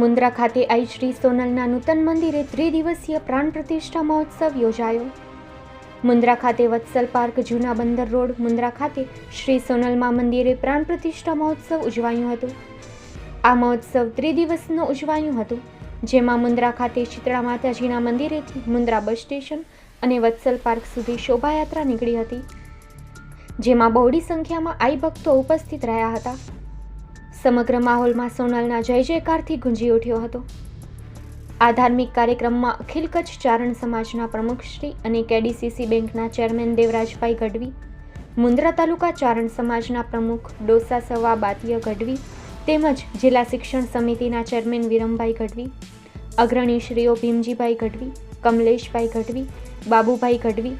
મુન્દ્રા ખાતે આઈ શ્રી સોનલના નૂતન મંદિરે ત્રિદિવસીય પ્રાણ પ્રતિષ્ઠા મહોત્સવ યોજાયો. મુન્દ્રા ખાતે વત્સલ પાર્ક, જૂના બંદર રોડ, મુન્દ્રા ખાતે શ્રી સોનલમાં મંદિરે પ્રાણ પ્રતિષ્ઠા મહોત્સવ ઉજવાયું હતું. આ મહોત્સવ ત્રિદિવસનો ઉજવાયું હતું, જેમાં મુન્દ્રા ખાતે શીતળા માતાજીના મંદિરેથી મુન્દ્રા બસ સ્ટેશન અને વત્સલ પાર્ક સુધી શોભાયાત્રા નીકળી હતી, જેમાં બહોળી સંખ્યામાં આઈ ભક્તો ઉપસ્થિત રહ્યા હતા. સમગ્ર માહોલમાં સોનલના જય જયકારથી ગુંજી ઉઠ્યો હતો. આ ધાર્મિક કાર્યક્રમમાં અખિલ કચ્છ ચારણ સમાજના પ્રમુખશ્રી અને કેડીસીસી બેંકના ચેરમેન દેવરાજભાઈ ગઢવી, મુન્દ્રા તાલુકા ચારણ સમાજના પ્રમુખ ડોસા સવા બાતિય ગઢવી, તેમજ જિલ્લા શિક્ષણ સમિતિના ચેરમેન વિરમભાઈ ગઢવી, અગ્રણીશ્રીઓ ભીમજીભાઈ ગઢવી, કમલેશભાઈ ગઢવી, બાબુભાઈ ગઢવી,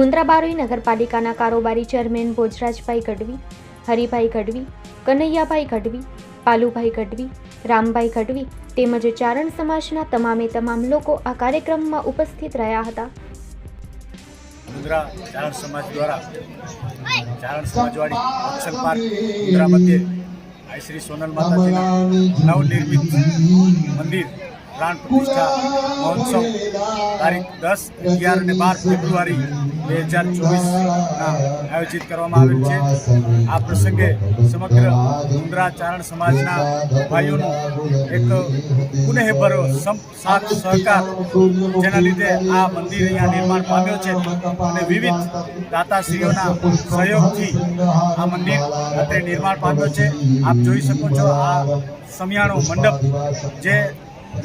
મુન્દ્રા બારોઈ નગરપાલિકાના કારોબારી ચેરમેન ભોજરાજભાઈ ગઢવી, હરિભાઈ ગઢવી કનૈયાભાઈ ગઢવી, પાલુભાઈ ગઢવી, રામભાઈ ગઢવી તેમજ ચારણ સમાજના તમામે તમામ લોકો આ કાર્યક્રમમાં ઉપસ્થિત રહ્યા હતા. મુદ્રા પ્રાણ પ્રતિષ્ઠા મહોત્સવ તારીખ દસ, અગિયાર અને બાર ફેબ્રુઆરી બે હજાર ચોવીસના આયોજિત કરવામાં આવેલ છે. આ પ્રસંગે સમગ્ર મુન્દ્રા ચારણ સમાજના ભાઈઓનો એક પુનઃભરો સાથ સહકાર જેના લીધે આ મંદિર અહીંયા નિર્માણ પામ્યો છે અને વિવિધ દાતાશ્રીઓના સહયોગથી આ મંદિર અત્યારે નિર્માણ પામ્યો છે. આપ જોઈ શકો છો આ સમિયાણો મંડપ જે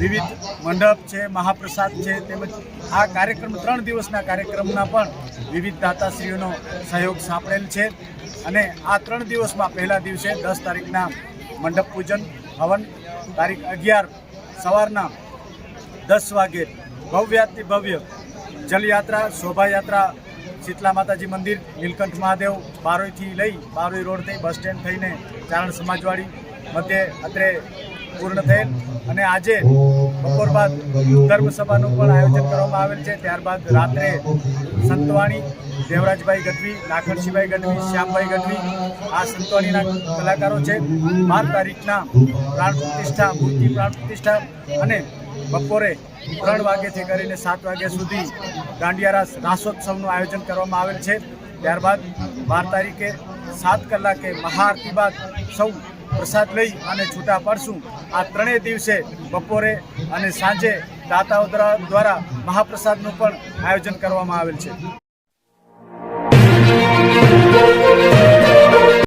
વિવિધ મંડપ છે, મહાપ્રસાદ છે, તેમજ આ કાર્યક્રમ ત્રણ દિવસના કાર્યક્રમના પણ વિવિધ દાતાશ્રીઓનો સહયોગ સાંપડેલ છે. અને આ ત્રણ દિવસમાં પહેલા દિવસે દસ તારીખના મંડપ પૂજન, હવન તારીખ અગિયાર સવારના દસ વાગે ભવ્યાતિ ભવ્ય જલયાત્રા, શોભાયાત્રા, શીતલા માતાજી મંદિર, નીલકંઠ મહાદેવ બારોઈથી લઈ બારોઈ રોડથી બસ સ્ટેન્ડ થઈને ચારણ સમાજવાડી મધ્યે અત્રે પૂર્ણ થયેલ અને આજે બપોર બાદ ધર્મસભાનું પણ આયોજન કરવામાં આવેલ છે. ત્યારબાદ રાત્રે સંતવાણી, દેવરાજભાઈ ગઢવી નાખણસિંહભાઈ ગઢવી, શ્યામભાઈ ગઢવી, આ સંતવાણીના કલાકારો છે. બાર તારીખના પ્રાણ પ્રતિષ્ઠા, મૂર્તિ પ્રાણ પ્રતિષ્ઠા અને બપોરે ત્રણ વાગ્યાથી કરીને સાત વાગ્યા સુધી દાંડિયા રાસ રાસોત્સવનું આયોજન કરવામાં આવેલ છે. ત્યારબાદ બાર તારીખે સાત કલાકે મહાઆરતી બાદ સૌ પ્રસાદ લઈ અને છૂટા પાડશું. આ ત્રણેય દિવસે બપોરે અને સાંજે દાતાઓ દ્વારા મહાપ્રસાદનું પણ આયોજન કરવામાં આવેલ છે.